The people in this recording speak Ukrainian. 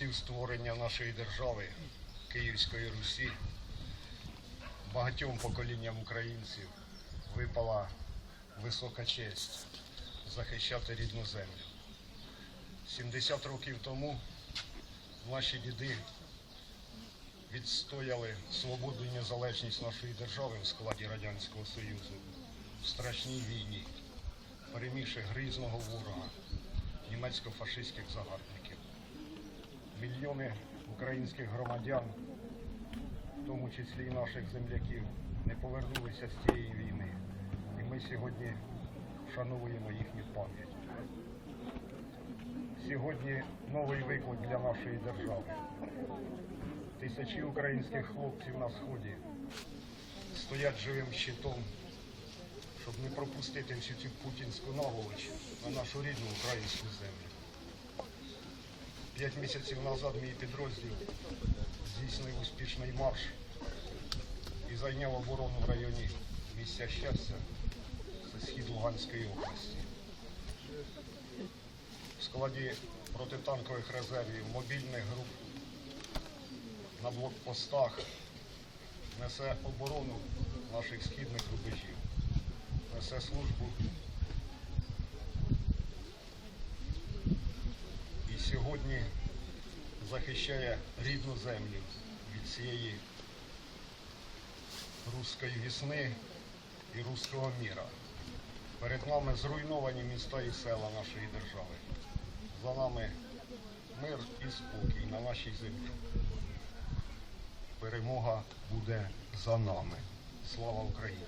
часів створення нашої держави, Київської Русі, багатьом поколінням українців випала висока честь захищати рідну землю. 70 років тому наші діди відстояли свободу і незалежність нашої держави в складі Радянського Союзу в страшній війні, перемігши грізного ворога, німецько-фашистських загарбників. Мільйони українських громадян, в тому числі і наших земляків, не повернулися з цієї війни. І ми сьогодні вшановуємо їхню пам'ять. Сьогодні новий виклик для нашої держави. Тисячі українських хлопців на сході стоять живим щитом, щоб не пропустити всю цю путінську наволоч на нашу рідну українську землю. П'ять місяців назад мій підрозділ здійснив успішний марш і зайняв оборону в районі місця щастя це схід Луганської області. В складі протитанкових резервів мобільних груп на блокпостах несе оборону наших східних рубежів, несе службу. І сьогодні захищає рідну землю від цієї руської весни і руського міра. Перед нами зруйновані міста і села нашої держави. За нами мир і спокій на нашій землі. Перемога буде за нами. Слава Україні!